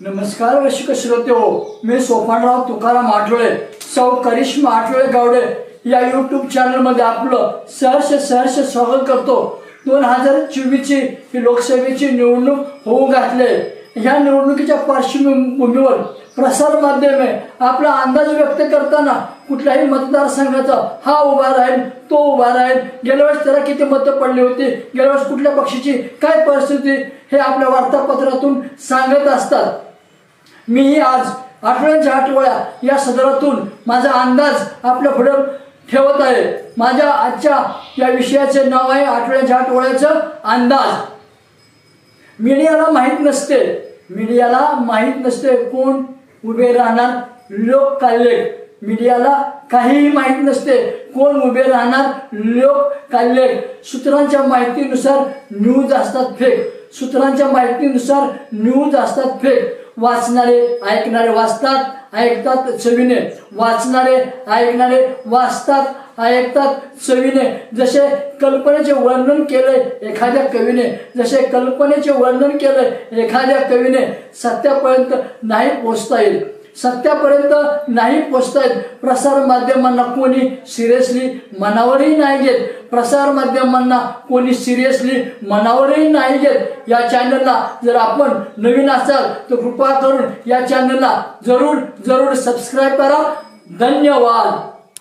नमस्कार रसिक श्रोते हो. मी सोपानराव तुकाराम आठवळे सौ करिश्मा आठवळे गावडे. या यूट्यूब चॅनलमध्ये आपलं सहर्ष सहर्ष स्वागत करतो. दोन हजार चोवीसची ही लोकसभेची निवडणूक होऊ घातले. ह्या निवडणुकीच्या पार्श्वभूमीवर प्रसार माध्यमे आपला अंदाज व्यक्त करताना कुठल्याही मतदारसंघाचा हा उभा राहील तो उभा राहील. गेल्या वेळेस त्याला किती मतं पडली होती? गेल्या वेळेस कुठल्या पक्षाची काय परिस्थिती? हे आपल्या वार्तापत्रातून सांगत असतात. मी आज आठवड्यांच्या आठवड्या या सदरातून माझा अंदाज आपल्या पुढे ठेवत आहे. माझ्या आजच्या या विषयाचे नाव आहे आठवड्यांच्या आठवड्याचं अंदाज. मीडियाला माहीत नसते. मीडियाला माहीत नसते कोण उभे राहणार लोक काढले. मीडियाला काहीही माहीत नसते कोण उभे राहणार लोक काढले. सूत्रांच्या माहितीनुसार न्यूज असतात फेक सूत्रांच्या माहितीनुसार न्यूज असतात फेक वाचणारे ऐकणारे वाचतात ऐकतात चवीने. वाचणारे ऐकणारे वाचतात ऐकतात चवीने. जसे कल्पनेचे वर्णन केले एखाद्या कवीने जसे कल्पनेचे वर्णन केले एखाद्या कवीने सत्यापर्यंत नाही पोचता येईल सत्यापर्यंत नाही पोचता येत प्रसार माध्यमांना कोणी सिरियसली मनावरही नाही घेत. प्रसार माध्यमांना कोणी सिरियसली मनावरही नाही घेत. या चॅनलला जर आपण नवीन असाल तर कृपा करून या चॅनलला जरूर जरूर सबस्क्राईब करा. धन्यवाद.